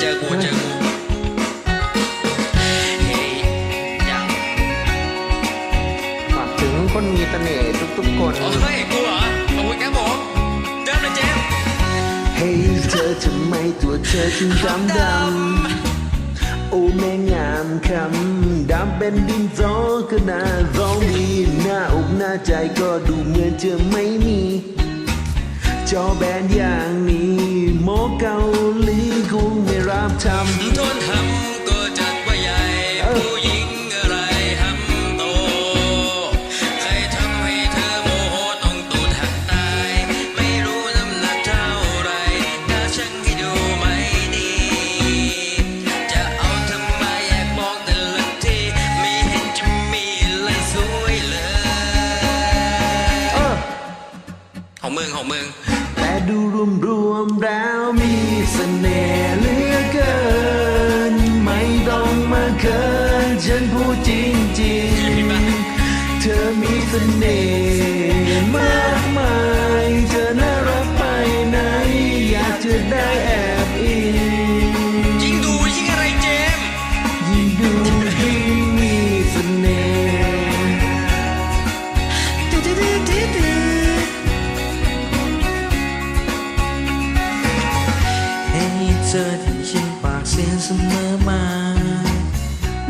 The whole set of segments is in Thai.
เจอกูเจอกูเฮ้ยฝากถึงคนมีเสน่ห์ทุกๆคนโอ้ยกูเหรอขอบคุณครับอกเดิมเลยเจมเฮ้ยเธอทำไมตัวเธอถึงดำดำโอ้แม่งามคำดำเป็นดินจอก็น่าร้องดีหน้าอกหน้าใจก็ดูเหมือนจะไม่มีจอแบนอย่างนี้หมอเกาหลีกู งไม่ ดูรวมรวมๆแล้วมีเสน่ห์เหลือเกิน ไม่ต้องมาเคินฉันพูดจริงจริงๆ เธอมีเสน่ห์ เธอที่ฉันปากเสียงเสมอมา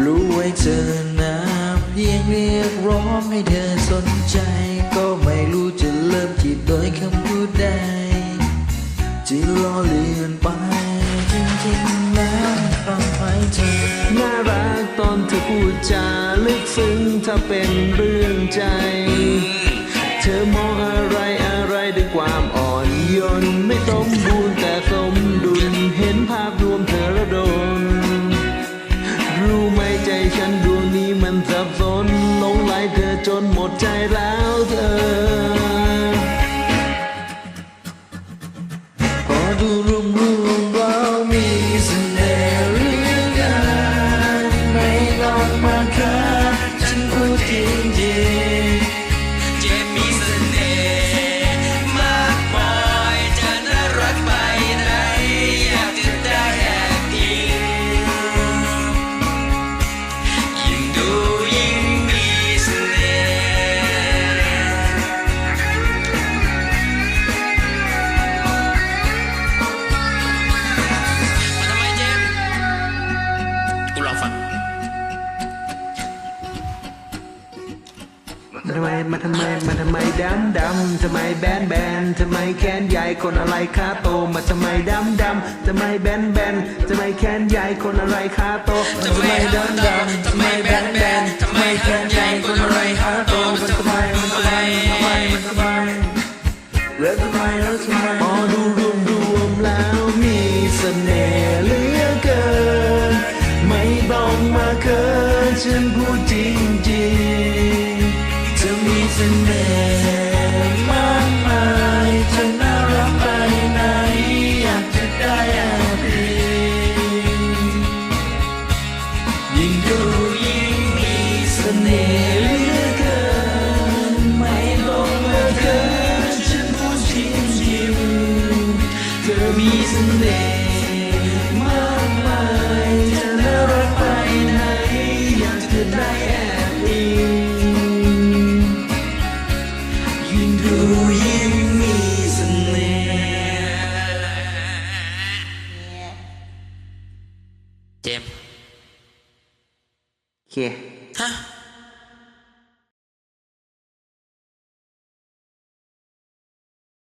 รู้ไว้เธอนะเพียงเรียกร้องให้เธอสนใจ ก็ไม่รู้จะเริ่มจีบโดยคำพูดใดที่ล้อเลียนไปจริงๆแล้วฟังไปเธอน่ารักตอนเธอพูดจาลึกซึ้งถ้าเป็นเรื่องใจ เธอมองอะไรอะไรด้วยความอ่อนโยนไม่สมบู ใจแล้ว ทำไมมาทำไมมาทำไมดำดำทำไมแบนแบนทำไมแขนใหญ่คนอะไรขาโต มาทำไมดำดำทำไมแบนแบนทำไมแขนใหญ่คนอะไรขาโตมาทำไมดำดำทำไมแบนแบนทำไมแขนใหญ่คนอะไรขาโตมันทำไมมันทำไมมันทำไมมันทำไมแล้วทำไมแล้วทำไมพอดูรวมรวมๆแล้วมีเสน่ห์ สน่ห์มากมายเธอน่ารักไปไหนอยากจะได้แอบอิงยิ่งดูยิ่งมีเสน่ห์เหลือเกินไม่ต้องมาเคินฉันพูดจริงจริงๆเธอมีเสน่ห์ 耶。哈。